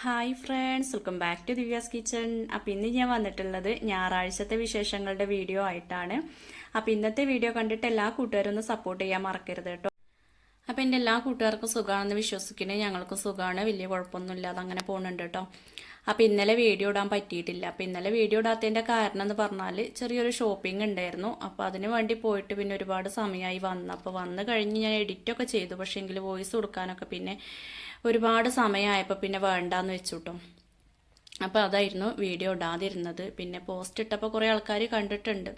Hi friends welcome back to Divya's kitchen അപ്പോൾ ഇന്ന് ഞാൻ വന്നിട്ടുള്ളത് ഞായറാഴ്ചത്തെ വിശേഷങ്ങളുടെ വീഡിയോ ആയിട്ടാണ്. അപ്പോൾ ഇന്നത്തെ വീഡിയോ കണ്ടിട്ട് എല്ലാ കൂട്ടുകാരും ഒന്ന് സപ്പോർട്ട് ചെയ്യാൻ മറക്കരുത് കേട്ടോ. അപ്പോൾ എന്റെ എല്ലാ കൂട്ടുകാർക്കും സുഖമാണെന്ന് വിശ്വസിക്കുന്നത് ഞങ്ങൾക്കും സുഖമാണ്. വലിയ കുഴപ്പമൊന്നുമില്ലാതെ അങ്ങനെ പോകുന്നുണ്ട് കേട്ടോ. അപ്പോൾ ഇന്നലെ വീഡിയോ ഇടാൻ പറ്റിയിട്ടില്ല. അപ്പോൾ ഇന്നലെ വീഡിയോ ഇടാത്തതിന്റെ കാരണം എന്ന് പറഞ്ഞാൽ ചെറിയൊരു ഷോപ്പിംഗ് ഉണ്ടായിരുന്നു. അപ്പോൾ അതിന് വേണ്ടി പോയിട്ട് പിന്നെ ഒരുപാട് സമയമായി വന്നു. അപ്പോൾ വന്ന് കഴിഞ്ഞ് ഞാൻ എഡിറ്റൊക്കെ ചെയ്തു. പക്ഷേ എങ്കിൽ വോയിസ് കൊടുക്കാനൊക്കെ പിന്നെ ഒരുപാട് സമയമായപ്പോൾ പിന്നെ വേണ്ടാന്ന് വെച്ചു കേട്ടോ അപ്പോൾ അതായിരുന്നു വീഡിയോ ഇടാതിരുന്നത്. പിന്നെ പോസ്റ്റ് ഇട്ടപ്പോൾ കുറേ ആൾക്കാർ കണ്ടിട്ടുണ്ട്.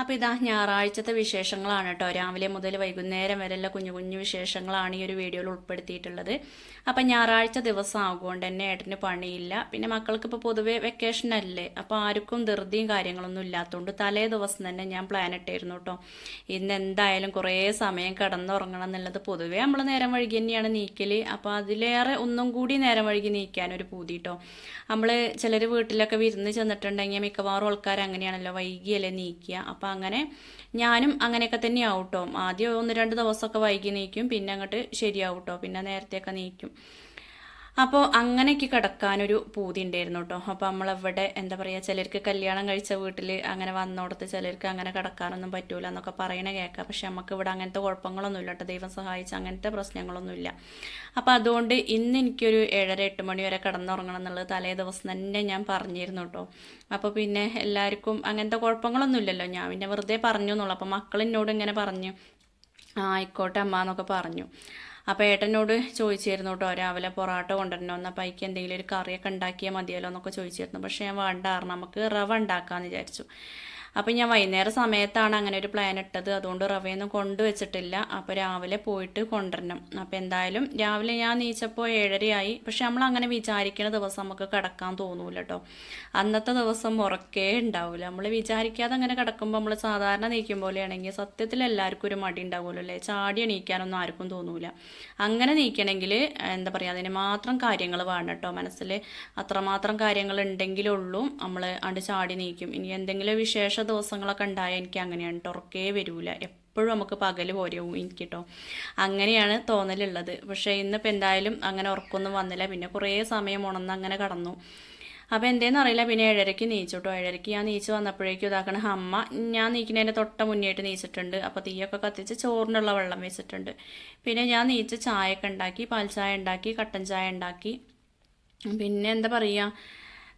അപ്പോൾ ഇതാ ഞായറാഴ്ചത്തെ വിശേഷങ്ങളാണ് കേട്ടോ. രാവിലെ മുതൽ വൈകുന്നേരം വരെയുള്ള കുഞ്ഞു കുഞ്ഞു വിശേഷങ്ങളാണ് ഈ ഒരു വീഡിയോയിൽ ഉൾപ്പെടുത്തിയിട്ടുള്ളത്. അപ്പം ഞായറാഴ്ച ദിവസം ആകുകൊണ്ട് തന്നെ ഏട്ടന് പണിയില്ല. പിന്നെ മക്കൾക്ക് ഇപ്പോൾ പൊതുവെ വെക്കേഷൻ അല്ലേ? അപ്പോൾ ആർക്കും ധൃതിയും കാര്യങ്ങളൊന്നും ഇല്ലാത്തതുകൊണ്ട് തലേ ദിവസം തന്നെ ഞാൻ പ്ലാൻ ഇട്ടായിരുന്നു കേട്ടോ. ഇന്ന് എന്തായാലും കുറേ സമയം കിടന്നുറങ്ങണം എന്നുള്ളത് പൊതുവേ നമ്മൾ നേരം വഴുകി തന്നെയാണ് നീക്കൽ അപ്പോൾ അതിലേറെ ഒന്നും കൂടി നേരം വഴുകി നീക്കാനൊരു പൂതി കേട്ടോ. നമ്മൾ ചിലർ വീട്ടിലൊക്കെ വിരുന്ന് ചെന്നിട്ടുണ്ടെങ്കിൽ മിക്കവാറും ആൾക്കാർ അങ്ങനെയാണല്ലോ വൈകിയല്ലേ നീക്കുക. അപ്പോൾ അങ്ങനെ ഞാനും അങ്ങനെയൊക്കെ തന്നെയാവും കേട്ടോ ആദ്യം ഒന്ന് രണ്ട് ദിവസമൊക്കെ വൈകി നീക്കും പിന്നെ അങ്ങോട്ട് ശരിയാവും കേട്ടോ പിന്നെ നേരത്തെയൊക്കെ നീക്കും. അപ്പോൾ അങ്ങനെയൊക്കെ കിടക്കാനൊരു പൂതി ഉണ്ടായിരുന്നു കേട്ടോ. അപ്പോൾ നമ്മളെവിടെ എന്താ പറയുക ചിലർക്ക് കല്യാണം കഴിച്ച വീട്ടിൽ അങ്ങനെ വന്നോടത്ത് ചിലർക്ക് അങ്ങനെ കിടക്കാനൊന്നും പറ്റൂല എന്നൊക്കെ പറയണ കേൾക്കാം പക്ഷെ നമുക്ക് ഇവിടെ അങ്ങനത്തെ കുഴപ്പങ്ങളൊന്നും ഇല്ല കേട്ടോ. ദൈവം സഹായിച്ച് അങ്ങനത്തെ പ്രശ്നങ്ങളൊന്നുമില്ല. അപ്പോൾ അതുകൊണ്ട് ഇന്ന് എനിക്കൊരു ഏഴര എട്ട് മണി വരെ കിടന്നുറങ്ങണം എന്നുള്ളത് തലേ ദിവസം തന്നെ ഞാൻ പറഞ്ഞിരുന്നു കേട്ടോ. അപ്പോൾ പിന്നെ എല്ലാവർക്കും അങ്ങനത്തെ കുഴപ്പങ്ങളൊന്നും ഇല്ലല്ലോ ഞാൻ പിന്നെ വെറുതെ പറഞ്ഞു എന്നുള്ളൂ. അപ്പോൾ മക്കൾ എന്നോട് ഇങ്ങനെ പറഞ്ഞു. ആയിക്കോട്ടെ അമ്മ എന്നൊക്കെ പറഞ്ഞു. അപ്പോൾ ഏട്ടനോട് ചോദിച്ചിരുന്നു കേട്ടോ രാവിലെ പൊറാട്ട കൊണ്ടുവരണോ അപ്പോൾ അതിക്ക് എന്തെങ്കിലും ഒരു കറിയൊക്കെ ഉണ്ടാക്കിയാൽ മതിയല്ലോ എന്നൊക്കെ ചോദിച്ചിരുന്നു. പക്ഷേ ഞാൻ വേണ്ട നമുക്ക് റവ ഉണ്ടാക്കാമെന്ന് വിചാരിച്ചു. അപ്പം ഞാൻ വൈകുന്നേരം സമയത്താണ് അങ്ങനെ ഒരു പ്ലാൻ ഇട്ടത്. അതുകൊണ്ട് റവയൊന്നും കൊണ്ടുവച്ചിട്ടില്ല. അപ്പോൾ രാവിലെ പോയിട്ട് കൊണ്ടുവരണം. അപ്പോൾ എന്തായാലും രാവിലെ ഞാൻ നീച്ചപ്പോൾ ഏഴരയായി. പക്ഷെ നമ്മൾ അങ്ങനെ വിചാരിക്കുന്ന ദിവസം നമുക്ക് കിടക്കാൻ തോന്നൂല കേട്ടോ അന്നത്തെ ദിവസം ഉറക്കേ ഉണ്ടാവില്ല നമ്മൾ വിചാരിക്കാതെ അങ്ങനെ കിടക്കുമ്പോൾ നമ്മൾ സാധാരണ നീക്കും പോലെയാണെങ്കിൽ സത്യത്തിൽ എല്ലാവർക്കും ഒരു മടി ഉണ്ടാവുമല്ലോ അല്ലേ? ചാടി എണീക്കാനൊന്നും ആർക്കും തോന്നൂല. അങ്ങനെ നീക്കണമെങ്കിൽ എന്താ പറയുക അതിന് മാത്രം കാര്യങ്ങൾ വേണം കേട്ടോ മനസ്സിൽ അത്രമാത്രം കാര്യങ്ങൾ ഉണ്ടെങ്കിലുള്ളൂ നമ്മൾ അണ്ട് ചാടി നീക്കും. ഇനി എന്തെങ്കിലും വിശേഷ ദിവസങ്ങളൊക്കെ ഉണ്ടായാൽ എനിക്ക് അങ്ങനെയാണ് ഉറക്കേ വരൂല. എപ്പോഴും നമുക്ക് പകൽ പോരെ എനിക്ക് കേട്ടോ അങ്ങനെയാണ് തോന്നലുള്ളത്. പക്ഷേ ഇന്നിപ്പോൾ എന്തായാലും അങ്ങനെ ഉറക്കൊന്നും വന്നില്ല. പിന്നെ കുറേ സമയം ഉണന്ന് അങ്ങനെ കടന്നു. അപ്പോൾ എന്തേന്ന് അറിയില്ല. പിന്നെ ഏഴരയ്ക്ക് നീച്ചു കേട്ടോ ഏഴരയ്ക്ക് ഞാൻ നീച്ച് വന്നപ്പോഴേക്കും ഇതാക്കണ അമ്മ ഞാൻ നീക്കുന്നതിന്റെ തൊട്ട മുന്നേയിട്ട് നീച്ചിട്ടുണ്ട്. അപ്പോൾ തീയൊക്കെ കത്തിച്ച് ചോറിനുള്ള വെള്ളം വെച്ചിട്ടുണ്ട്. പിന്നെ ഞാൻ നീച്ച് ചായയൊക്കെ ഉണ്ടാക്കി പാൽ ചായ ഉണ്ടാക്കി കട്ടൻ ചായ ഉണ്ടാക്കി. പിന്നെ എന്താ പറയുക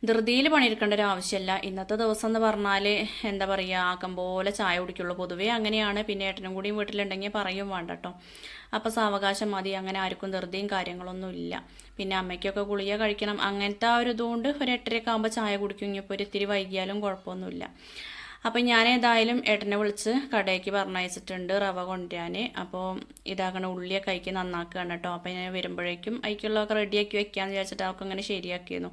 ധൃതിയിൽ പണിയെടുക്കേണ്ട ഒരു ആവശ്യമില്ല. ഇന്നത്തെ ദിവസം എന്ന് പറഞ്ഞാൽ എന്താ പറയുക ആക്കം പോലെ ചായ കുടിക്കുള്ളൂ. പൊതുവേ അങ്ങനെയാണ്. പിന്നെ ഏട്ടനും കൂടിയും വീട്ടിലുണ്ടെങ്കിൽ പറയും വേണ്ട കേട്ടോ അപ്പോൾ സാവകാശം മതി. അങ്ങനെ ആർക്കും ധൃതിയും കാര്യങ്ങളൊന്നും ഇല്ല. പിന്നെ അമ്മയ്ക്കൊക്കെ ഗുളിക കഴിക്കണം. അങ്ങനത്തെ ആ ഒരു ഇതുകൊണ്ട് ഒരു എട്ടരയൊക്കെ ആകുമ്പോൾ ചായ കുടിക്കും. ഇനിയിപ്പോൾ ഒരു ഇത്തിരി വൈകിയാലും കുഴപ്പമൊന്നുമില്ല. അപ്പം ഞാൻ ഏതായാലും ഏട്ടനെ വിളിച്ച് കടയ്ക്ക് പറഞ്ഞയച്ചിട്ടുണ്ട് റവ കൊണ്ടുവരാൻ അപ്പോൾ ഇതാക്കണ ഉള്ളിയൊക്കെ അയക്കി നന്നാക്കുകയാണ് കേട്ടോ അപ്പോൾ ഞാൻ വരുമ്പോഴേക്കും അയക്കുള്ളതൊക്കെ റെഡിയാക്കി വെക്കാമെന്ന് വിചാരിച്ചിട്ട് അവർക്ക് അങ്ങനെ ശരിയാക്കിയിരുന്നു.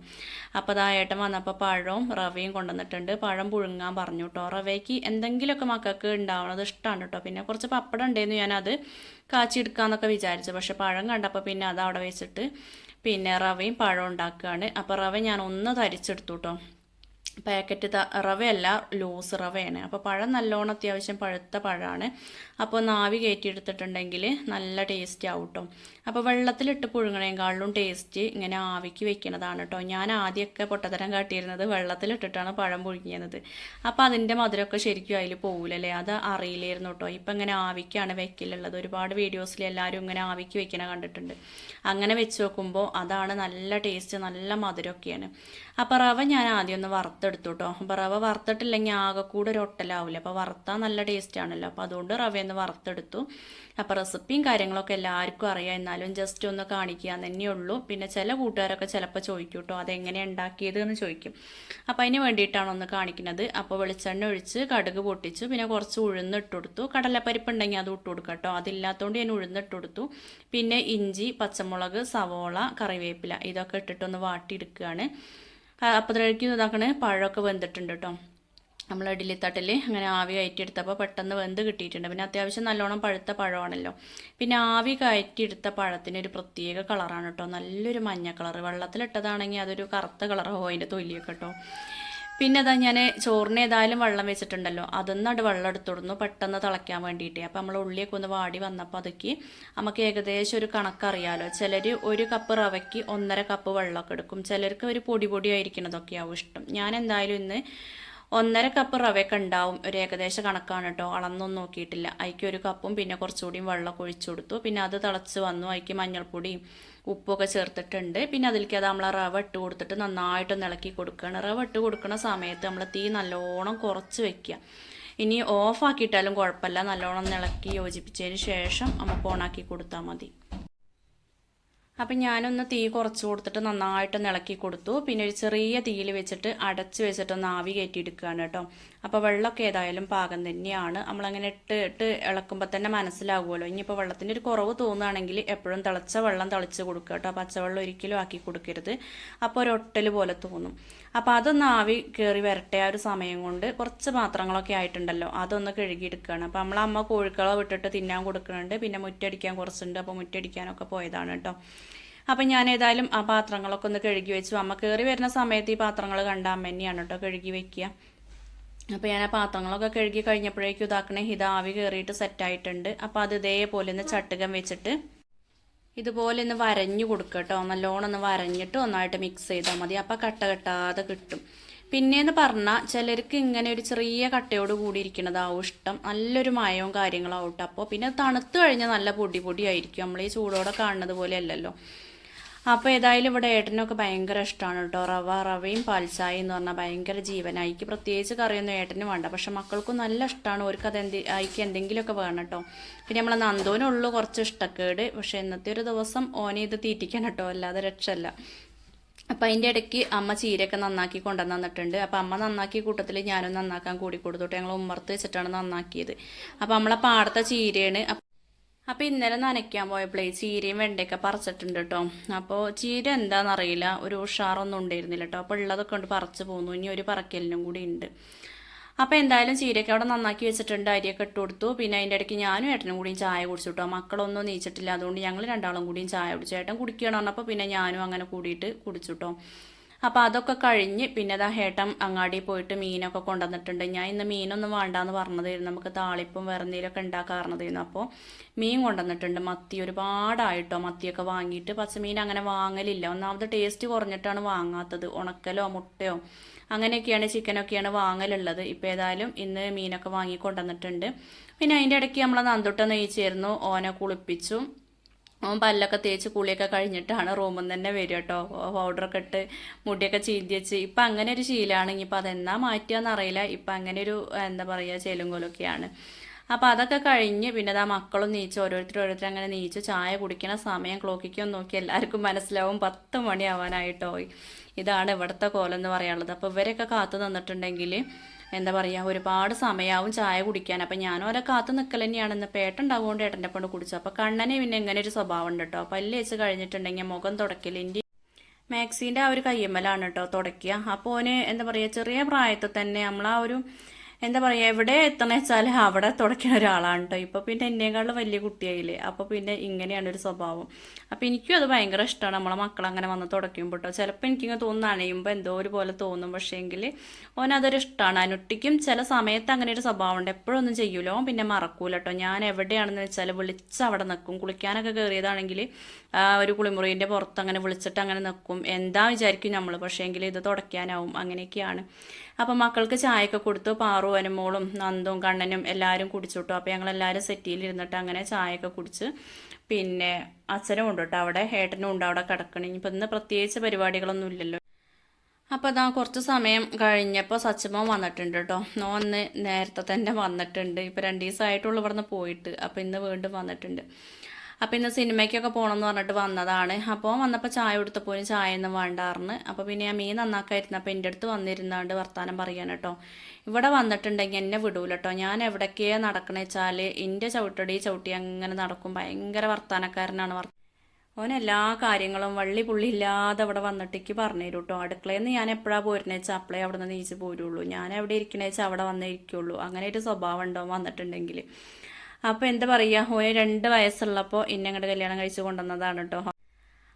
അപ്പോൾ അതാ ഏട്ടൻ വന്നപ്പോൾ പഴവും റവയും കൊണ്ടുവന്നിട്ടുണ്ട്. പഴം പുഴുങ്ങാൻ പറഞ്ഞു കേട്ടോ റവയ്ക്ക് എന്തെങ്കിലുമൊക്കെ മക്കൾക്ക് ഉണ്ടാവണത് ഇഷ്ടമാണ് കേട്ടോ പിന്നെ കുറച്ച് പപ്പടം ഉണ്ടായിരുന്നു ഞാനത് കാച്ചിയെടുക്കാമെന്നൊക്കെ വിചാരിച്ചു. പക്ഷെ പഴം കണ്ടപ്പോൾ പിന്നെ അത് അവിടെ വെച്ചിട്ട് പിന്നെ റവയും പഴം ഉണ്ടാക്കുകയാണ് അപ്പോൾ റവ ഞാൻ ഒന്ന് തരിച്ചെടുത്തു കേട്ടോ പാക്കറ്റ് റവയല്ല ലൂസ് റവയാണ്. അപ്പോൾ പഴം നല്ലോണം അത്യാവശ്യം പഴുത്ത പഴമാണ് അപ്പോൾ നാവി കയറ്റിയെടുത്തിട്ടുണ്ടെങ്കിൽ നല്ല ടേസ്റ്റ് ആവും കേട്ടോ അപ്പോൾ വെള്ളത്തിലിട്ട് പുഴുങ്ങണേക്കാളും ടേസ്റ്റ് ഇങ്ങനെ ആവിക്ക് വെക്കുന്നതാണ് കേട്ടോ ഞാൻ ആദ്യമൊക്കെ പൊട്ടത്തരം കാട്ടിയിരുന്നത് വെള്ളത്തിലിട്ടിട്ടാണ് പഴം പുഴുങ്ങിയത്. അപ്പോൾ അതിന്റെ മധുരമൊക്കെ ശരിക്കും അതിൽ പോകില്ലല്ലേ അത് അറിയില്ലായിരുന്നു കേട്ടോ ഇപ്പം ഇങ്ങനെ ആവിക്കാണ് വെക്കലുള്ളത്. ഒരുപാട് വീഡിയോസിൽ എല്ലാവരും ഇങ്ങനെ ആവിക്ക് വെക്കണ കണ്ടിട്ടുണ്ട്. അങ്ങനെ വെച്ച് നോക്കുമ്പോൾ അതാണ് നല്ല ടേസ്റ്റ് നല്ല മധുരമൊക്കെയാണ്. അപ്പോൾ റവ ഞാൻ ആദ്യം ഒന്ന് വറുത്തെടുത്തു കേട്ടോ അപ്പോൾ റവ വറുത്തിട്ടില്ലെങ്കിൽ ആകെ കൂടെ ഒരു ഒട്ടലാവില്ല അപ്പോൾ വറുത്താൽ നല്ല ടേസ്റ്റ് ആണല്ലോ. അപ്പോൾ അതുകൊണ്ട് റവയൊന്ന് വറുത്തെടുത്തു. അപ്പോൾ റെസിപ്പിയും കാര്യങ്ങളൊക്കെ എല്ലാവർക്കും അറിയാം. എന്നാലും ജസ്റ്റ് ഒന്ന് കാണിക്കുക തന്നെ ഉള്ളൂ. പിന്നെ ചില കൂട്ടുകാരൊക്കെ ചിലപ്പോൾ ചോദിക്കും കേട്ടോ അതെങ്ങനെ ഉണ്ടാക്കിയത്? എന്ന് ചോദിക്കും. അപ്പോൾ അതിന് വേണ്ടിയിട്ടാണ് ഒന്ന് കാണിക്കുന്നത്. അപ്പോൾ വെളിച്ചെണ്ണ ഒഴിച്ച് കടുക് പൊട്ടിച്ചു. പിന്നെ കുറച്ച് ഉഴുന്നിട്ട് കൊടുത്തു. കടലപ്പരിപ്പ് ഉണ്ടെങ്കിൽ അത് ഇട്ട് കൊടുക്കാം കേട്ടോ അതില്ലാത്തതുകൊണ്ട് ഞാൻ ഉഴുന്നിട്ട് കൊടുത്തു. പിന്നെ ഇഞ്ചി പച്ചമുളക് സവോള കറിവേപ്പില ഇതൊക്കെ ഇട്ടിട്ടൊന്ന് വാട്ടിയെടുക്കുകയാണ്. അപ്പോഴേക്കും ഇതാക്കണേ. പഴമൊക്കെ വെന്തിട്ടുണ്ട് കേട്ടോ നമ്മൾ ഇഡ്ഡലിത്തട്ടിൽ അങ്ങനെ ആവി കയറ്റിയെടുത്തപ്പോൾ പെട്ടെന്ന് വെന്ത് കിട്ടിയിട്ടുണ്ട്. പിന്നെ അത്യാവശ്യം നല്ലോണം പഴുത്ത പഴമാണല്ലോ. പിന്നെ ആവി കയറ്റിയെടുത്ത പഴത്തിന് ഒരു പ്രത്യേക കളറാണ് കേട്ടോ നല്ലൊരു മഞ്ഞ കളർ വെള്ളത്തിലിട്ടതാണെങ്കിൽ അതൊരു കറുത്ത കളറാവും അതിന്റെ തൊലിയൊക്കെ കേട്ടോ പിന്നെ അതാ ഞാൻ ചോറിന് ഏതായാലും വെള്ളം വെച്ചിട്ടുണ്ടല്ലോ. അതൊന്നട് വെള്ളം എടുത്തിടുന്നു. പെട്ടെന്ന് തിളയ്ക്കാൻ വേണ്ടിയിട്ട്. അപ്പോൾ നമ്മൾ ഉള്ളിയൊക്കെ ഒന്ന് വാടി വന്നപ്പോൾ അതൊക്കെ നമുക്ക് ഏകദേശം ഒരു കണക്കറിയാലോ. ചിലർ ഒരു കപ്പ് റവയ്ക്ക് ഒന്നര കപ്പ് വെള്ളമൊക്കെ എടുക്കും. ചിലർക്ക് ഒരു പൊടി പൊടി ഇഷ്ടം. ഞാൻ എന്തായാലും ഇന്ന് ഒന്നര കപ്പ് റവയൊക്കെ ഉണ്ടാവും. ഒരു ഏകദേശ കണക്കാണ് കേട്ടോ അളന്നൊന്നും നോക്കിയിട്ടില്ല. അതിക്ക് ഒരു കപ്പും പിന്നെ കുറച്ചുകൂടിയും വെള്ളമൊക്കെ ഒഴിച്ചു കൊടുത്തു. പിന്നെ അത് തിളച്ച് വന്നു. അതിക്ക് മഞ്ഞൾപ്പൊടിയും ഉപ്പൊക്കെ ചേർത്തിട്ടുണ്ട്. പിന്നെ അതിലേക്ക് അത് നമ്മൾ റവ ഇട്ട് കൊടുത്തിട്ട് നന്നായിട്ട് ഇളക്കി കൊടുക്കുകയാണ് റവ ഇട്ട് കൊടുക്കുന്ന സമയത്ത് നമ്മൾ തീ നല്ലോണം കുറച്ച് വെക്കുക. ഇനി ഓഫാക്കിയിട്ടാലും കുഴപ്പമില്ല. നല്ലോണം ഇളക്കി യോജിപ്പിച്ചതിന് ശേഷം നമുക്ക് ഓണാക്കി കൊടുത്താൽ മതി. അപ്പം ഞാനൊന്ന് തീ കുറച്ച് കൊടുത്തിട്ട് നന്നായിട്ട് ഇളക്കി കൊടുത്തു. പിന്നെ ഒരു ചെറിയ തീയിൽ വെച്ചിട്ട് അടച്ച് വെച്ചിട്ട് ഒന്ന് ആവി കയറ്റിയെടുക്കുകയാണ് കേട്ടോ. അപ്പോൾ വെള്ളമൊക്കെ ഏതായാലും പാകം തന്നെയാണ്. നമ്മളങ്ങനെ ഇട്ട് ഇട്ട് ഇളക്കുമ്പോൾ തന്നെ മനസ്സിലാകുമല്ലോ ഇനിയിപ്പോൾ വെള്ളത്തിന്റെ ഒരു കുറവ് തോന്നുകയാണെങ്കിൽ എപ്പോഴും തിളച്ച വെള്ളം തിളച്ച് കൊടുക്കുക കേട്ടോ. പച്ചവെള്ളം ഒരിക്കലും ആക്കി കൊടുക്കരുത്. അപ്പോൾ ഒരു ഒട്ടൽ പോലെ തോന്നും. അപ്പോൾ അതൊന്ന് ആവി കയറി വരട്ടെ ആ ഒരു സമയം കൊണ്ട് കുറച്ച് പാത്രങ്ങളൊക്കെ ആയിട്ടുണ്ടല്ലോ. അതൊന്ന് കഴുകിയെടുക്കുകയാണ്. അപ്പോൾ നമ്മളമ്മ കോഴിക്കളെ വിട്ടിട്ട് തിന്നാൻ കൊടുക്കുന്നുണ്ട്. പിന്നെ മുറ്റടിക്കാൻ കുറച്ചുണ്ട്. അപ്പോൾ മുറ്റടിക്കാനൊക്കെ പോയതാണ് കേട്ടോ. അപ്പം ഞാൻ ഏതായാലും ആ പാത്രങ്ങളൊക്കെ ഒന്ന് കഴുകി വെച്ചു. അമ്മ കയറി വരുന്ന സമയത്ത് ഈ പാത്രങ്ങൾ കണ്ട അമ്മ തന്നെയാണ് കേട്ടോ കഴുകി വെക്കുക. അപ്പോൾ ഞാൻ ആ പാത്രങ്ങളൊക്കെ കഴുകി കഴിഞ്ഞപ്പോഴേക്കും ഇതാക്കണേ ഇത് ആവി കയറിയിട്ട് സെറ്റായിട്ടുണ്ട് അപ്പോൾ അത് ഇതേപോലെ ഒന്ന് ചട്ടുകം വെച്ചിട്ട് ഇതുപോലെ ഒന്ന് വരഞ്ഞു കൊടുക്കുക കേട്ടോ നല്ലോണം ഒന്ന് വരഞ്ഞിട്ട് ഒന്നായിട്ട് മിക്സ് ചെയ്താൽ മതി. അപ്പോൾ കട്ട കെട്ടാതെ കിട്ടും. പിന്നെയെന്ന് പറഞ്ഞാൽ ചിലർക്ക് ഇങ്ങനെ ഒരു ചെറിയ കട്ടയോട് കൂടി ഇരിക്കുന്നതാവും ഇഷ്ടം. നല്ലൊരു മയവും കാര്യങ്ങളാവും കേട്ടോ അപ്പോൾ പിന്നെ തണുത്ത് കഴിഞ്ഞാൽ നല്ല പൊടി പൊടിയായിരിക്കും നമ്മൾ ഈ ചൂടോടെ കാണുന്നത് പോലെ അല്ലല്ലോ. അപ്പോൾ ഏതായാലും ഇവിടെ ഏട്ടനൊക്കെ ഭയങ്കര ഇഷ്ടമാണ് കേട്ടോ. റവ റവയും പാൽസായി എന്ന് പറഞ്ഞാൽ ഭയങ്കര ജീവനായിക്ക് പ്രത്യേകിച്ച് കറിയൊന്നും ഏട്ടന് വേണ്ട. പക്ഷെ മക്കൾക്കും നല്ല ഇഷ്ടമാണ് അവർക്ക് അത് എന്ത് അയക്ക് എന്തെങ്കിലുമൊക്കെ വേണം കേട്ടോ. പിന്നെ നമ്മളെ നന്ദോനുള്ളൂ കുറച്ച് ഇഷ്ടക്കേട്. പക്ഷെ ഇന്നത്തെ ഒരു ദിവസം ഓനെ ഇത് തീറ്റിക്കണം കേട്ടോ. അല്ലാതെ രക്ഷല്ല അപ്പം അതിന്റെ ഇടയ്ക്ക് അമ്മ ചീരയൊക്കെ നന്നാക്കി കൊണ്ടുവന്ന് തന്നിട്ടുണ്ട്. അപ്പം അമ്മ നന്നാക്കിയ കൂട്ടത്തിൽ ഞാനും നന്നാക്കാൻ കൂടി കൊടുത്തോട്ടെ ഞങ്ങൾ ഉമ്മർത്ത് വെച്ചിട്ടാണ് നന്നാക്കിയത്. അപ്പം നമ്മളെ പാടത്തെ ചീരയാണ്. അപ്പോൾ ഇന്നലെ നനയ്ക്കാൻ പോയപ്പോഴേ ചീരയും വെണ്ടയൊക്കെ പറിച്ചിട്ടുണ്ട് കേട്ടോ അപ്പോൾ ചീര എന്താണെന്നറിയില്ല ഒരു ഉഷാറൊന്നും ഉണ്ടായിരുന്നില്ല കേട്ടോ അപ്പോൾ ഉള്ളതൊക്കെ കൊണ്ട് പറിച്ച് പോന്നു. ഇനി ഒരു പറക്കലിനും കൂടി ഉണ്ട്. അപ്പോൾ എന്തായാലും ചീരയൊക്കെ അവിടെ നന്നാക്കി വെച്ചിട്ടുണ്ട്. അരിയൊക്കെ ഇട്ട് കൊടുത്തു. പിന്നെ അതിന്റെ ഇടയ്ക്ക് ഞാനും ഏട്ടനും കൂടിയും ചായ കുടിച്ചു കേട്ടോ മക്കളൊന്നും നീച്ചിട്ടില്ല. അതുകൊണ്ട് ഞങ്ങൾ രണ്ടാളും കൂടിയും ചായ കുടിച്ചു. ഏട്ടൻ കുടിക്കണം പറഞ്ഞപ്പോൾ പിന്നെ ഞാനും അങ്ങനെ കൂടിയിട്ട് കുടിച്ചു കേട്ടോ അപ്പോൾ അതൊക്കെ കഴിഞ്ഞ് പിന്നെ അതാ ഹേട്ടം അങ്ങാടി പോയിട്ട് മീനൊക്കെ കൊണ്ടുവന്നിട്ടുണ്ട്. ഞാൻ ഇന്ന് മീനൊന്നും വേണ്ടാന്ന് പറഞ്ഞതായിരുന്നു. നമുക്ക് താളിപ്പും വേറെ എന്തെങ്കിലുമൊക്കെ ഉണ്ടാക്കാറുന്നതായിരുന്നു അപ്പോൾ മീൻ കൊണ്ടുവന്നിട്ടുണ്ട്. മത്തി ഒരുപാടായിട്ടോ മത്തിയൊക്കെ വാങ്ങിയിട്ട്. പച്ചമീൻ അങ്ങനെ വാങ്ങലില്ല. ഒന്നാമത് ടേസ്റ്റ് കുറഞ്ഞിട്ടാണ് വാങ്ങാത്തത്. ഉണക്കലോ മുട്ടയോ അങ്ങനെയൊക്കെയാണ് ചിക്കനൊക്കെയാണ് വാങ്ങലുള്ളത്. ഇപ്പോൾ ഏതായാലും ഇന്ന് മീനൊക്കെ വാങ്ങി കൊണ്ടുവന്നിട്ടുണ്ട്. പിന്നെ അതിന്റെ ഇടയ്ക്ക് നമ്മളെ നന്തുട്ട നെയ്ച്ചായിരുന്നു ഓനെ കുളിപ്പിച്ചു. അവൻ പല്ലൊക്കെ തേച്ച് കുളിയൊക്കെ കഴിഞ്ഞിട്ടാണ് റൂമിൽ നിന്ന് തന്നെ വരിക കേട്ടോ പൗഡറൊക്കെ ഇട്ട് മുടിയൊക്കെ ചീന്തി വെച്ച്. ഇപ്പം അങ്ങനെ ഒരു ശീലമാണ് ഇനിയിപ്പോൾ അതെന്നാ മാറ്റുകയെന്ന് അറിയില്ല. ഇപ്പം അങ്ങനെ ഒരു എന്താ പറയുക ചേലുങ്കോലൊക്കെയാണ് അപ്പോൾ അതൊക്കെ കഴിഞ്ഞ് പിന്നെ ആ മക്കളും നീച്ച് ഓരോരുത്തർ ഓരോരുത്തർ അങ്ങനെ നീച്ച് ചായ കുടിക്കണ സമയം ക്ലോക്കിക്കൊന്ന് നോക്കി എല്ലാവർക്കും മനസ്സിലാവും പത്ത് മണിയാവാനായിട്ടോ. ഇതാണ് ഇവിടുത്തെ കോലം എന്ന് പറയാനുള്ളത്. അപ്പോൾ ഇവരൊക്കെ കാത്തു നിന്നിട്ടുണ്ടെങ്കിൽ എന്താ പറയുക ഒരുപാട് സമയാവും ചായ കുടിക്കാൻ. അപ്പം ഞാനും അവരെ കാത്തു നിൽക്കൽ തന്നെയാണ്. ഇന്ന് പേട്ടുണ്ടാവുകൊണ്ട് ഏട്ടന്റെ പണ്ട് കുടിച്ചു. അപ്പോൾ കണ്ണനെ പിന്നെ ഇങ്ങനെ ഒരു സ്വഭാവം ഉണ്ട് കേട്ടോ. പല്ല് വെച്ച് കഴിഞ്ഞിട്ടുണ്ടെങ്കിൽ മുഖം തുടക്കലിന്റെ മാക്സിന്റെ ആ ഒരു കയ്യമ്മലാണ് കേട്ടോ തുടയ്ക്കുക. അപ്പോൾ ഓന് എന്താ പറയുക ചെറിയ പ്രായത്തിൽ തന്നെ നമ്മൾ ആ ഒരു എന്താ പറയുക എവിടെ എത്തണ വെച്ചാൽ അവിടെ തുടയ്ക്കുന്ന ഒരാളാണ് കേട്ടോ ഇപ്പോൾ പിന്നെ എന്നേക്കാളും വലിയ കുട്ടിയായില്ലേ. അപ്പോൾ പിന്നെ ഇങ്ങനെയാണ് ഒരു സ്വഭാവം. അപ്പോൾ എനിക്കും അത് ഭയങ്കര ഇഷ്ടമാണ് നമ്മളെ മക്കൾ അങ്ങനെ വന്ന് തുടയ്ക്കുമ്പോൾ കേട്ടോ ചിലപ്പോൾ എനിക്കിങ്ങനെ തോന്നുന്നു അണയുമ്പോൾ എന്തോ ഒരു പോലെ തോന്നും. ഓൻ അതൊരു ഇഷ്ടമാണ് അനുട്ടിക്കും ചില സമയത്ത് അങ്ങനെ ഒരു സ്വഭാവം ഉണ്ട്. എപ്പോഴൊന്നും ചെയ്യൂല. ഓൻ പിന്നെ മറക്കൂല കേട്ടോ ഞാൻ എവിടെയാണെന്ന് വെച്ചാൽ വിളിച്ച് അവിടെ നിൽക്കും കുളിക്കാനൊക്കെ കയറിയതാണെങ്കിൽ ഒരു കുളിമുറിന്റെ പുറത്ത് അങ്ങനെ വിളിച്ചിട്ട് അങ്ങനെ നിൽക്കും എന്താ വിചാരിക്കും നമ്മൾ പക്ഷേ എങ്കിൽ ഇത് തുടയ്ക്കാനാവും. അങ്ങനെയൊക്കെയാണ്. അപ്പം മക്കൾക്ക് ചായയൊക്കെ കൊടുത്തു പാറു അനുമോളും നന്ദും കണ്ണനും എല്ലാവരും കുടിച്ചു കേട്ടോ അപ്പോൾ ഞങ്ങളെല്ലാവരും സെറ്റിയിൽ ഇരുന്നിട്ട് അങ്ങനെ ചായയൊക്കെ കുടിച്ച് പിന്നെ അച്ഛനും ഉണ്ട് കേട്ടോ അവിടെ ഏട്ടനും ഉണ്ട് അവിടെ കിടക്കണേ. ഇനിയിപ്പോൾ ഇന്ന് പ്രത്യേകിച്ച് പരിപാടികളൊന്നും ഇല്ലല്ലോ. അപ്പോൾ അതാ കുറച്ച് സമയം കഴിഞ്ഞപ്പോൾ സച്ചിമോൻ വന്നിട്ടുണ്ട് കേട്ടോ. ഒന്ന് നേരത്തെ തന്നെ വന്നിട്ടുണ്ട്. ഇപ്പോൾ രണ്ട് ദിവസമായിട്ടുള്ളൂ ഇവിടുന്ന് പോയിട്ട്. അപ്പോൾ ഇന്ന് വീണ്ടും വന്നിട്ടുണ്ട്. അപ്പോൾ ഇന്ന് സിനിമയ്ക്കൊക്കെ പോകണമെന്ന് പറഞ്ഞിട്ട് വന്നതാണ്. അപ്പോൾ വന്നപ്പോൾ ചായ കൊടുത്തപ്പോൾ ചായ ഒന്നും വേണ്ടാറിന് അപ്പോൾ പിന്നെ ഞാൻ മീൻ നന്നാക്കായിരുന്നു. അപ്പോൾ എന്റെ അടുത്ത് വന്നിരുന്നാണ്ട് വർത്താനം പറയാൻ കേട്ടോ. ഇവിടെ വന്നിട്ടുണ്ടെങ്കിൽ എന്നെ വിടൂല കേട്ടോ ഞാൻ എവിടേക്കേ നടക്കണ വെച്ചാൽ എന്റെ ചവിട്ടടി ചവിട്ടി അങ്ങനെ നടക്കും. ഭയങ്കര വർത്താനക്കാരനാണ് വർ ഓൻ എല്ലാ കാര്യങ്ങളും വള്ളി പുള്ളി ഇല്ലാതെ അവിടെ വന്നിട്ടേക്ക് പറഞ്ഞു തരും കേട്ടോ അടുക്കളയിൽ നിന്ന് ഞാൻ എപ്പോഴാണ് പോരുന്നത് വെച്ചാൽ അപ്പളേ അവിടെ നിന്ന് നീച്ച് പോരുള്ളൂ. ഞാൻ എവിടെ ഇരിക്കണേച്ചാൽ അവിടെ വന്നേ ഇരിക്കുള്ളൂ. അങ്ങനെ ഒരു സ്വഭാവം ഉണ്ടോ വന്നിട്ടുണ്ടെങ്കിൽ അപ്പോൾ എന്താ പറയുക ഓന് രണ്ട് വയസ്സുള്ളപ്പോൾ ഇന്നെ അങ്ങോട്ട് കല്യാണം കഴിച്ചു കൊണ്ടുവന്നതാണ് കേട്ടോ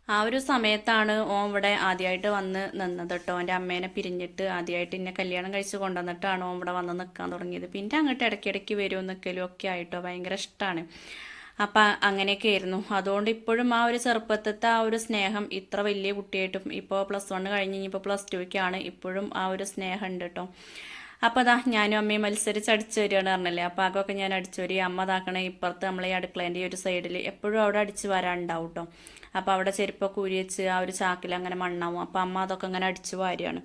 ആ ഒരു സമയത്താണ് ഓൻ ഇവിടെ ആദ്യമായിട്ട് വന്ന് നിന്നത് കേട്ടോ എന്റെ അമ്മേനെ പിരിഞ്ഞിട്ട് ആദ്യമായിട്ട് എന്നെ കല്യാണം കഴിച്ച് കൊണ്ടുവന്നിട്ടാണ് ഓൻ ഇവിടെ വന്ന് നിൽക്കാൻ തുടങ്ങിയത്. പിന്നെ അങ്ങോട്ട് ഇടയ്ക്കിടയ്ക്ക് വരുമോ നിൽക്കലും ഒക്കെ ആയിട്ടോ ഭയങ്കര ഇഷ്ടമാണ് അപ്പം അങ്ങനെയൊക്കെ ആയിരുന്നു. അതുകൊണ്ട് ഇപ്പോഴും ആ ഒരു ചെറുപ്പത്തത്തെ ആ ഒരു സ്നേഹം ഇത്ര വലിയ കുട്ടിയായിട്ടും ഇപ്പോൾ പ്ലസ് വൺ കഴിഞ്ഞ് ഇനിയിപ്പോൾ പ്ലസ് ടുക്കാണ് ഇപ്പോഴും ആ ഒരു സ്നേഹം ഉണ്ട് കേട്ടോ അപ്പോൾ അതാ ഞാനും അമ്മയും മത്സരിച്ച് അടിച്ചു വരികയാണ് പറഞ്ഞല്ലേ. അപ്പോൾ അതൊക്കെ ഞാൻ അടിച്ചു വരിക അമ്മ താക്കണേ ഇപ്പുറത്ത് നമ്മൾ ഈ അടുക്കളേന്റെ ഒരു സൈഡിൽ എപ്പോഴും അവിടെ അടിച്ച് വരാനുണ്ടാവും കേട്ടോ അപ്പോൾ അവിടെ ചെരുപ്പൊക്കെ ഊരി ആ ഒരു ചാക്കിൽ അങ്ങനെ മണ്ണാവും. അപ്പോൾ അമ്മ അതൊക്കെ അങ്ങനെ അടിച്ചു വാരിയാണ്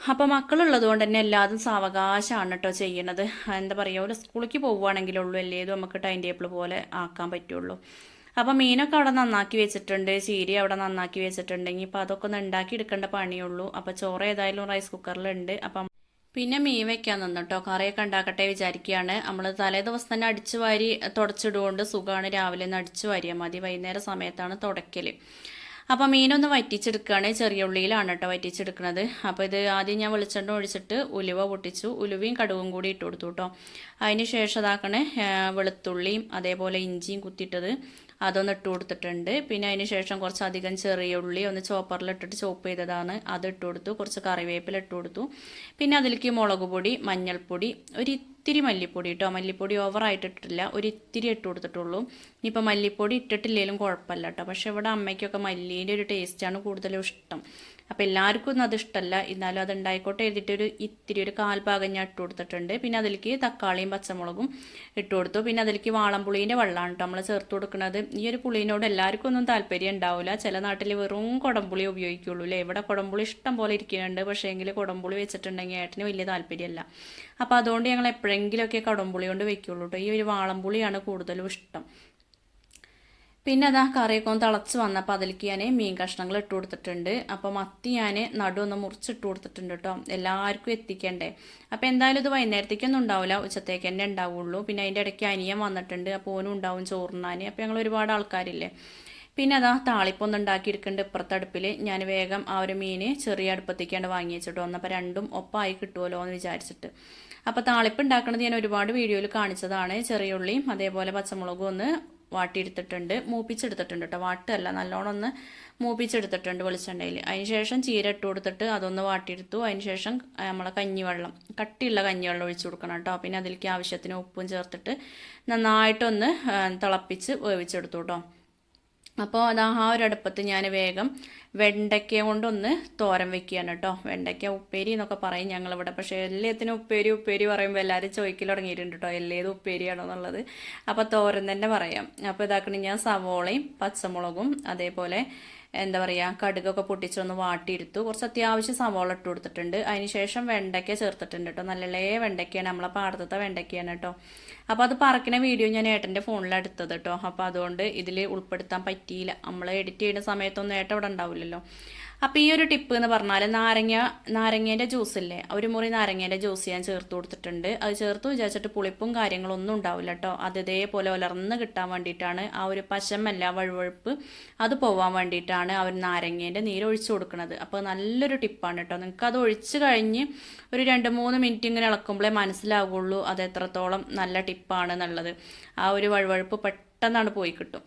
അപ്പോൾ മക്കളുള്ളത് കൊണ്ട് തന്നെ എല്ലാതും സാവകാശമാണ് കേട്ടോ ചെയ്യണത്. എന്താ പറയുക ഒരു സ്കൂളിലേക്ക് പോവുകയാണെങ്കിലുള്ളൂ അല്ലേതും നമുക്ക് ടൈം ടേബിൾ പോലെ ആക്കാൻ പറ്റുള്ളൂ. അപ്പോൾ മീനൊക്കെ അവിടെ നന്നാക്കി വെച്ചിട്ടുണ്ട്. ചീരി അവിടെ നന്നാക്കി വെച്ചിട്ടുണ്ടെങ്കിൽ അപ്പോൾ അതൊക്കെ ഒന്ന് ഉണ്ടാക്കി എടുക്കേണ്ട പണിയുള്ളൂ അപ്പോൾ ചോറ് ഏതായാലും റൈസ് കുക്കറിലുണ്ട് അപ്പം പിന്നെ മീൻ വെക്കാൻ നിന്നു കേട്ടോ കറിയൊക്കെ ഉണ്ടാക്കട്ടെ വിചാരിക്കുകയാണ്. നമ്മൾ തലേ ദിവസം തന്നെ അടിച്ചു വാരി തുടച്ചിടുകൊണ്ട് സുഖമാണ് രാവിലെ ഒന്ന് അടിച്ചു വാരിയാൽ മതി. വൈകുന്നേരം സമയത്താണ് തുടയ്ക്കൽ അപ്പോൾ മീനൊന്ന് വറ്റിച്ചെടുക്കുകയാണ് ചെറിയ ഉള്ളിയിലാണ് കേട്ടോ വറ്റിച്ചെടുക്കുന്നത് അപ്പോൾ ഇത് ആദ്യം ഞാൻ വെളിച്ചെണ്ണ ഒഴിച്ചിട്ട് ഉലുവ പൊട്ടിച്ചു. ഉലുവയും കടുവും കൂടി ഇട്ട് കൊടുത്തു കേട്ടോ. അതിന് ശേഷം ഇതാക്കണേ വെളുത്തുള്ളിയും അതേപോലെ ഇഞ്ചിയും കുത്തിയിട്ടത്. അതൊന്ന് ഇട്ട് കൊടുത്തിട്ടുണ്ട്. പിന്നെ അതിന് ശേഷം കുറച്ചധികം ചെറിയ ഉള്ളി ഒന്ന് ചോപ്പറിലിട്ടിട്ട് ചോപ്പ് ചെയ്തതാണ്. അത് ഇട്ട് കൊടുത്തു. കുറച്ച് കറിവേപ്പില ഇട്ട് കൊടുത്തു. പിന്നെ അതിലേക്ക് മുളക് പൊടി മഞ്ഞൾപ്പൊടി ഒരു ഇത്തിരി മല്ലിപ്പൊടി കേട്ടോ മല്ലിപ്പൊടി ഓവറായിട്ട് ഇട്ടിട്ടില്ല. ഒരു ഇത്തിരി ഇട്ട് കൊടുത്തിട്ടുള്ളൂ. ഇനിയിപ്പോൾ മല്ലിപ്പൊടി ഇട്ടിട്ടില്ലെങ്കിലും കുഴപ്പമില്ല കേട്ടോ. പക്ഷേ ഇവിടെ അമ്മയ്ക്കൊക്കെ മല്ലീന്റെ ഒരു ടേസ്റ്റാണ് കൂടുതലും ഇഷ്ടം. അപ്പോൾ എല്ലാവർക്കും ഒന്നും അത് ഇഷ്ടമല്ല എന്നാലും അത് ഉണ്ടായിക്കോട്ടെ എഴുതിയിട്ട് ഒരു ഇത്തിരി ഒരു കാൽഭാഗം ഞാൻ ഇട്ട് കൊടുത്തിട്ടുണ്ട്. പിന്നെ അതിലേക്ക് തക്കാളിയും പച്ചമുളകും ഇട്ട് കൊടുത്തു. പിന്നെ അതിലേക്ക് വാളംപുളീന്റെ വെള്ളമാണ് കേട്ടോ നമ്മൾ ചേർത്ത് കൊടുക്കുന്നത്. ഈ ഒരു പുളീനോട് എല്ലാവർക്കും ഒന്നും താല്പര്യം ഉണ്ടാവില്ല ചില നാട്ടിൽ വെറും കുടംപുളി ഉപയോഗിക്കുള്ളൂ അല്ലേ ഇവിടെ കുടംപുളി ഇഷ്ടം പോലെ ഇരിക്കുന്നുണ്ട്. പക്ഷേ എങ്കിൽ കുടംപുളി വെച്ചിട്ടുണ്ടെങ്കിൽ ഏട്ടന് വലിയ താല്പര്യമല്ല. അപ്പോൾ അതുകൊണ്ട് ഞങ്ങൾ എപ്പോഴെങ്കിലുമൊക്കെ കുടംപുളി കൊണ്ട് വെക്കുള്ളൂ കേട്ടോ ഈ ഒരു വാളംപുളിയാണ് കൂടുതലും ഇഷ്ടം. പിന്നെ അതാ കറിയൊക്കെ ഒന്ന് തിളച്ച് വന്നപ്പോൾ അതിലേക്ക് ഞാൻ മീൻ കഷ്ണങ്ങൾ ഇട്ട് കൊടുത്തിട്ടുണ്ട്. അപ്പോൾ മത്തി ഞാൻ ഒന്ന് മുറിച്ചിട്ട് കൊടുത്തിട്ടുണ്ട് കേട്ടോ എല്ലാവർക്കും എത്തിക്കണ്ടേ. അപ്പോൾ എന്തായാലും ഇത് വൈകുന്നേരത്തേക്കൊന്നും ഉണ്ടാവില്ല ഉച്ചത്തേക്ക് തന്നെ ഉണ്ടാവുള്ളൂ. പിന്നെ അതിന്റെ ഇടയ്ക്ക് അനിയൻ വന്നിട്ടുണ്ട്. അപ്പോൾ ഓനും ഉണ്ടാവും ചോറിനാൻ അപ്പോൾ ഞങ്ങൾ ഒരുപാട് ആൾക്കാരില്ലേ. പിന്നെ അതാ താളിപ്പൊന്നും ഉണ്ടാക്കിയെടുക്കേണ്ട ഇപ്പുറത്തെ അടുപ്പിൽ ഞാൻ വേഗം ആ ഒരു മീൻ ചെറിയ അടുപ്പത്തേക്കാണ്ട് വാങ്ങി വെച്ചിട്ട് വന്നപ്പോൾ രണ്ടും ഒപ്പമായി കിട്ടുമല്ലോ എന്ന് വിചാരിച്ചിട്ട്. അപ്പോൾ താളിപ്പ് ഉണ്ടാക്കുന്നത് ഞാൻ ഒരുപാട് വീഡിയോയിൽ കാണിച്ചതാണ്. ചെറിയ ഉള്ളിയും അതേപോലെ പച്ചമുളകും ഒന്ന് വാട്ടിയെടുത്തിട്ടുണ്ട്. മൂപ്പിച്ചെടുത്തിട്ടുണ്ട് കേട്ടോ. വാട്ടല്ല നല്ലോണം ഒന്ന് മൂപ്പിച്ചെടുത്തിട്ടുണ്ട് വെളിച്ചെണ്ണയിൽ. അതിനുശേഷം ചീര ഇട്ട് കൊടുത്തിട്ട് അതൊന്ന് വാട്ടിയെടുത്തു. അതിനുശേഷം നമ്മളെ കഞ്ഞിവെള്ളം കട്ടിയുള്ള കഞ്ഞിവെള്ളം ഒഴിച്ചു കൊടുക്കണം കേട്ടോ. പിന്നെ അതിലേക്ക് ആവശ്യത്തിന് ഉപ്പും ചേർത്തിട്ട് നന്നായിട്ടൊന്ന് തിളപ്പിച്ച് വേവിച്ചെടുത്തു കേട്ടോ. അപ്പോൾ അത് ആ ഒരു അടുപ്പത്ത് ഞാൻ വേഗം വെണ്ടയ്ക്ക കൊണ്ടൊന്ന് തോരൻ വെക്കുകയാണ് കേട്ടോ. വെണ്ടയ്ക്ക ഉപ്പേരി എന്നൊക്കെ പറയും ഞങ്ങളിവിടെ. പക്ഷേ എല്ലാത്തിനും ഉപ്പേരി ഉപ്പേരി പറയുമ്പോൾ എല്ലാവരും ചോദിക്കൽ തുടങ്ങിയിട്ടുണ്ട് കേട്ടോ. എല്ലേത് ഉപ്പേരിയാണോ എന്നുള്ളത്. അപ്പോൾ തോരൻ തന്നെ പറയാം. അപ്പോൾ ഇതാക്കണ ഞാൻ സവോളയും പച്ചമുളകും അതേപോലെ എന്താ പറയുക കടുകൊക്കെ പൊട്ടിച്ചൊന്ന് വാട്ടിയെടുത്തു. കുറച്ച് അത്യാവശ്യം സവോള ഇട്ട് കൊടുത്തിട്ടുണ്ട്. അതിനുശേഷം വെണ്ടയ്ക്ക ചേർത്തിട്ടുണ്ട് കേട്ടോ നല്ലല്ലേ വെണ്ടയ്ക്കയാണ്. നമ്മളെ പാടത്തത്തെ വെണ്ടയ്ക്കയാണ് കേട്ടോ അപ്പോൾ അത് പറക്കുന്ന വീഡിയോ ഞാൻ ഏട്ടന്റെ ഫോണിൽ എടുത്തത് കേട്ടോ അപ്പോൾ അതുകൊണ്ട് ഇതിൽ ഉൾപ്പെടുത്താൻ പറ്റിയില്ല. നമ്മൾ എഡിറ്റ് ചെയ്യുന്ന സമയത്തൊന്നും ഏട്ടൻ ഇവിടെ ഉണ്ടാവില്ലല്ലോ. അപ്പോൾ ഈ ഒരു ടിപ്പ് എന്ന് പറഞ്ഞാൽ നാരങ്ങ നാരങ്ങേന്റെ ജ്യൂസ് ഇല്ലേ? ഒരു മുറി നാരങ്ങേന്റെ ജ്യൂസ് ഞാൻ ചേർത്ത് കൊടുത്തിട്ടുണ്ട്. അത് ചേർത്ത് വിചാരിച്ചിട്ട് പുളിപ്പും കാര്യങ്ങളൊന്നും ഉണ്ടാവില്ല കേട്ടോ അത് ഇതേപോലെ ഉലർന്ന് കിട്ടാൻ വേണ്ടിയിട്ടാണ് ആ ഒരു പശമല്ല വഴുവഴുപ്പ് അത് പോവാൻ വേണ്ടിയിട്ടാണ് ആ ഒരു നാരങ്ങേന്റെ നീര് ഒഴിച്ചു കൊടുക്കുന്നത് അപ്പോൾ നല്ലൊരു ടിപ്പാണ് കേട്ടോ നിങ്ങൾക്ക് അത് ഒഴിച്ച് കഴിഞ്ഞ് ഒരു രണ്ട് മൂന്ന് മിനിറ്റ് ഇങ്ങനെ ഇളക്കുമ്പോഴേ മനസ്സിലാവുള്ളൂ അത് എത്രത്തോളം നല്ല ടിപ്പാണ് എന്നുള്ളത് ആ ഒരു വഴുവഴുപ്പ് പെട്ടെന്നാണ് പോയി കിട്ടും.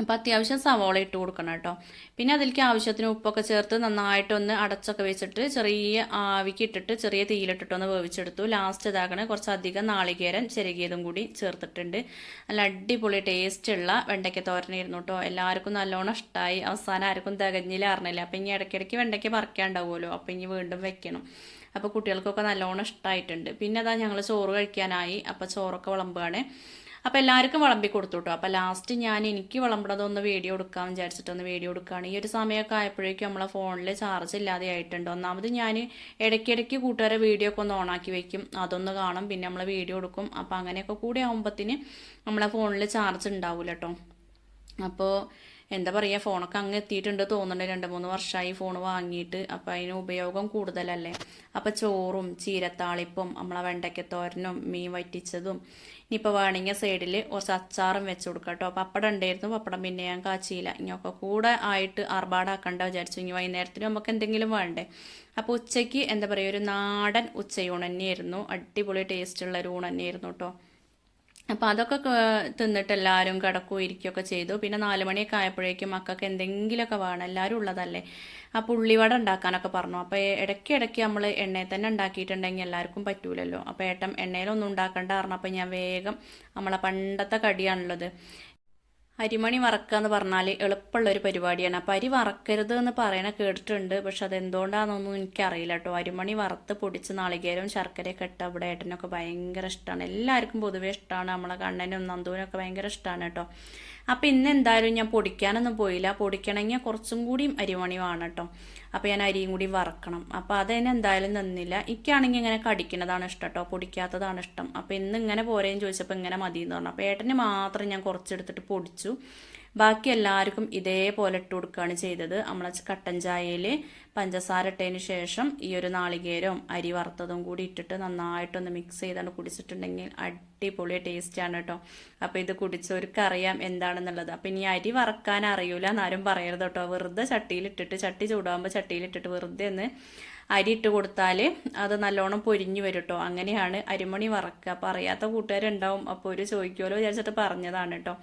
അപ്പോൾ അത്യാവശ്യം സവോള ഇട്ട് കൊടുക്കണം കേട്ടോ. പിന്നെ അതിലേക്ക് ആവശ്യത്തിന് ഉപ്പൊക്കെ ചേർത്ത് നന്നായിട്ടൊന്ന് അടച്ചൊക്കെ വെച്ചിട്ട് ചെറിയ ആവിക്ക് ഇട്ടിട്ട് ചെറിയ തീയിലിട്ടിട്ടൊന്ന് വേവിച്ചെടുത്തു. ലാസ്റ്റ് ഇതാക്കണേ കുറച്ചധികം നാളികേരം ചെരുകിയതും കൂടി ചേർത്തിട്ടുണ്ട്. നല്ല അടിപൊളി ടേസ്റ്റ് ടേസ്റ്റുള്ള വെണ്ടയ്ക്ക തോരനായിരുന്നു കേട്ടോ. എല്ലാവർക്കും നല്ലോണം ഇഷ്ടമായി അവസാനം ആർക്കും തികഞ്ഞില്ല അറിഞ്ഞില്ല. അപ്പം ഇനി ഇടയ്ക്കിടയ്ക്ക് വെണ്ടയ്ക്ക പറിക്കാണ്ടാവുമല്ലോ. അപ്പം ഇനി വീണ്ടും വെക്കണം. അപ്പോൾ കുട്ടികൾക്കൊക്കെ നല്ലോണം ഇഷ്ടമായിട്ടുണ്ട് പിന്നെ അതാ ഞങ്ങൾ ചോറ് കഴിക്കാനായി. അപ്പോൾ ചോറൊക്കെ വിളമ്പുകയാണ് അപ്പോൾ എല്ലാവർക്കും വിളമ്പി കൊടുത്തു കേട്ടോ അപ്പോൾ ലാസ്റ്റ് ഞാൻ എനിക്ക് വിളമ്പണതൊന്ന് വീഡിയോ എടുക്കാൻ വിചാരിച്ചിട്ടൊന്ന് വീഡിയോ എടുക്കുകയാണ്. ഈ ഒരു സമയമൊക്കെ ആയപ്പോഴേക്കും നമ്മളെ ഫോണിൽ ചാർജ് ഇല്ലാതെ ആയിട്ടുണ്ട്. ഒന്നാമത് ഞാൻ ഇടയ്ക്കിടയ്ക്ക് കൂട്ടുകാരെ വീഡിയോ ഒക്കെ ഒന്ന് ഓണാക്കി വെക്കും. അതൊന്ന് കാണും. പിന്നെ നമ്മൾ വീഡിയോ എടുക്കും. അപ്പോൾ അങ്ങനെയൊക്കെ കൂടി ആകുമ്പോഴത്തേന് നമ്മളെ ഫോണിൽ ചാർജ് ഉണ്ടാവില്ല കേട്ടോ അപ്പോൾ എന്താ പറയുക ഫോണൊക്കെ അങ്ങ് എത്തിയിട്ടുണ്ട് തോന്നുന്നുണ്ട്. രണ്ട് മൂന്ന് വർഷമായി ഫോൺ വാങ്ങിയിട്ട്. അപ്പം അതിന് ഉപയോഗം കൂടുതലല്ലേ? അപ്പം ചോറും ചീരത്താളിപ്പും നമ്മളെ വെണ്ടയ്ക്കത്തോരനും മീൻ വറ്റിച്ചതും ഇനിയിപ്പോൾ വേണമെങ്കിൽ സൈഡിൽ കുറച്ച് അച്ചാറും വെച്ച് കൊടുക്കാം കേട്ടോ പപ്പടം ഉണ്ടായിരുന്നു പപ്പടം പിന്നെ ഞാൻ കാച്ചിയില്ല. ഇനിയൊക്കെ കൂടെ ആയിട്ട് ആർഭാടാക്കണ്ട വിചാരിച്ചു. ഇനി വൈകുന്നേരത്തിന് നമുക്ക് എന്തെങ്കിലും വേണ്ടേ? അപ്പോൾ ഉച്ചയ്ക്ക് എന്താ പറയുക ഒരു നാടൻ ഉച്ചയൂണ് തന്നെയായിരുന്നു. അടിപൊളി ടേസ്റ്റുള്ള ഒരു ഊണ് തന്നെയായിരുന്നു കേട്ടോ അപ്പോൾ അതൊക്കെ തിന്നിട്ട് എല്ലാവരും കിടക്കുകയും ഇരിക്കുകയൊക്കെ ചെയ്തു. പിന്നെ നാല് മണിയൊക്കെ ആയപ്പോഴേക്കും മക്കൾക്ക് എന്തെങ്കിലുമൊക്കെ വേണം. എല്ലാവരും ഉള്ളതല്ലേ. അപ്പോൾ ഉള്ളിവട ഉണ്ടാക്കാനൊക്കെ പറഞ്ഞു. അപ്പോൾ ഇടയ്ക്ക് ഇടയ്ക്ക് നമ്മൾ എണ്ണയിൽ തന്നെ ഉണ്ടാക്കിയിട്ടുണ്ടെങ്കിൽ എല്ലാവർക്കും പറ്റൂലല്ലോ. അപ്പോൾ ഏട്ടം എണ്ണയിലൊന്നും ഉണ്ടാക്കണ്ട പറഞ്ഞപ്പോൾ ഞാൻ വേഗം നമ്മളെ പണ്ടത്തെ കടിയാണുള്ളത്. അരിമണി വറക്കുക എന്ന് പറഞ്ഞാൽ എളുപ്പമുള്ള ഒരു പരിപാടിയാണ്. അപ്പോൾ അരി വറക്കരുത് എന്ന് പറയണ കേട്ടിട്ടുണ്ട്. പക്ഷെ അതെന്തുകൊണ്ടാണെന്നൊന്നും എനിക്കറിയില്ല കേട്ടോ. അരിമണി വറുത്ത് പൊടിച്ച് നാളികേരവും ശർക്കരയൊക്കെ ഇട്ട ഇവിടെ ഏട്ടനൊക്കെ ഭയങ്കര ഇഷ്ടമാണ് എല്ലാവർക്കും പൊതുവേ ഇഷ്ടമാണ് നമ്മളെ കണ്ണനും നന്ദുവിനൊക്കെ ഭയങ്കര ഇഷ്ടമാണ് കേട്ടോ. അപ്പോൾ ഇന്ന് എന്തായാലും ഞാൻ പൊടിക്കാനൊന്നും പോയില്ല. പൊടിക്കണമെങ്കിൽ കുറച്ചും കൂടിയും അരിമണി വേണം കേട്ടോ അപ്പോൾ ഞാൻ അരിയും കൂടി വറക്കണം. അപ്പോൾ അതിന് എന്തായാലും നിന്നില്ല. എനിക്കാണെങ്കിൽ ഇങ്ങനെ കടിക്കുന്നതാണ് ഇഷ്ടം കേട്ടോ പൊടിക്കാത്തതാണ് ഇഷ്ടം. അപ്പോൾ ഇന്ന് ഇങ്ങനെ പോരേന്ന് ചോദിച്ചപ്പോൾ ഇങ്ങനെ മതി എന്ന് പറഞ്ഞു. അപ്പോൾ ഏട്ടന് മാത്രം ഞാൻ കുറച്ചെടുത്തിട്ട് പൊടിച്ചു. ബാക്കി എല്ലാവർക്കും ഇതേപോലെ ഇട്ട് കൊടുക്കുകയാണ് ചെയ്തത്. നമ്മളെ കട്ടൻ ചായയിൽ പഞ്ചസാര ഇട്ടതിന് ശേഷം ഈ ഒരു നാളികേരവും അരി വറുത്തതും കൂടി ഇട്ടിട്ട് നന്നായിട്ടൊന്ന് മിക്സ് ചെയ്താണ് കുടിച്ചിട്ടുണ്ടെങ്കിൽ അടിപൊളി ടേസ്റ്റാണ് കേട്ടോ അപ്പോൾ ഇത് കുടിച്ചവർക്ക് അറിയാം എന്താണെന്നുള്ളത്. അപ്പോൾ ഇനി അരി വറക്കാൻ അറിയൂല എന്നാരും പറയരുത് കേട്ടോ വെറുതെ ചട്ടിയിലിട്ടിട്ട് ചട്ടി ചൂടാകുമ്പോൾ ചട്ടിയിലിട്ടിട്ട് വെറുതെ ഒന്ന് അരി ഇട്ട് കൊടുത്താൽ അത് നല്ലോണം പൊരിഞ്ഞു വരും കേട്ടോ അങ്ങനെയാണ് അരിമണി വറക്കുക. അപ്പോൾ അറിയാത്ത കൂട്ടുകാരുണ്ടാവും. അപ്പോൾ ഒരു ചോദിക്കുമല്ലോ വിചാരിച്ചിട്ട് പറഞ്ഞതാണ് കേട്ടോ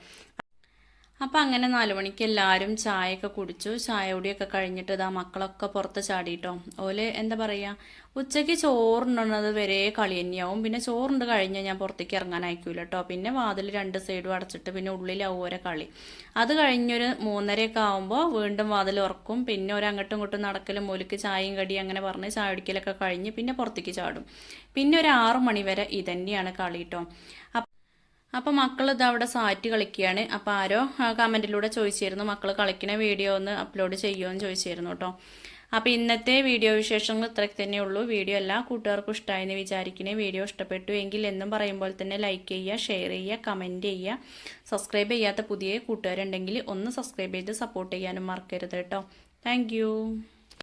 അപ്പം അങ്ങനെ നാല് മണിക്ക് എല്ലാവരും ചായയൊക്കെ കുടിച്ചു. ചായ കുടിയൊക്കെ കഴിഞ്ഞിട്ട് ഇതാ മക്കളൊക്കെ പുറത്ത് ചാടിയിട്ടോ ഓൽ എന്താ പറയുക ഉച്ചയ്ക്ക് ചോറുണ്ടത് വരെ കളി തന്നെയാവും. പിന്നെ ചോറുണ്ട് കഴിഞ്ഞാൽ ഞാൻ പുറത്തേക്ക് ഇറങ്ങാൻ അയക്കൂല കേട്ടോ പിന്നെ വാതിൽ രണ്ട് സൈഡും അടച്ചിട്ട് പിന്നെ ഉള്ളിലാവും ഓരോ കളി. അത് കഴിഞ്ഞൊരു മൂന്നരയൊക്കെ ആകുമ്പോൾ വീണ്ടും വാതിൽ ഉറക്കും. പിന്നെ ഒരു അങ്ങോട്ടും ഇങ്ങോട്ടും നടക്കലും മൂലിക്ക് ചായയും കടി അങ്ങനെ പറഞ്ഞ് ചായ കുടിക്കലൊക്കെ കഴിഞ്ഞ് പിന്നെ പുറത്തേക്ക് ചാടും. പിന്നെ ഒരു ആറു മണി വരെ ഇതന്നെയാണ് കളി കേട്ടോ അപ്പോൾ മക്കൾ ഇത് അവിടെ സാറ്റ് കളിക്കുകയാണ്. അപ്പോൾ ആരോ കമന്റിലൂടെ ചോദിച്ചിരുന്നു മക്കൾ കളിക്കുന്ന വീഡിയോ ഒന്ന് അപ്ലോഡ് ചെയ്യുമോ എന്ന് ചോദിച്ചിരുന്നു കേട്ടോ അപ്പോൾ ഇന്നത്തെ വീഡിയോ വിശേഷങ്ങൾ ഇത്രയ്ക്ക് തന്നെയുള്ളൂ വീഡിയോ എല്ലാ കൂട്ടുകാർക്കും ഇഷ്ടമായെന്ന് വിചാരിക്കണേ. വീഡിയോ ഇഷ്ടപ്പെട്ടു എങ്കിൽ എന്നും പറയുമ്പോൾ തന്നെ ലൈക്ക് ചെയ്യുക ഷെയർ ചെയ്യുക കമന്റ് ചെയ്യുക. സബ്സ്ക്രൈബ് ചെയ്യാത്ത പുതിയ കൂട്ടുകാരുണ്ടെങ്കിൽ ഒന്ന് സബ്സ്ക്രൈബ് ചെയ്ത് സപ്പോർട്ട് ചെയ്യാനും മറക്കരുത് കേട്ടോ താങ്ക്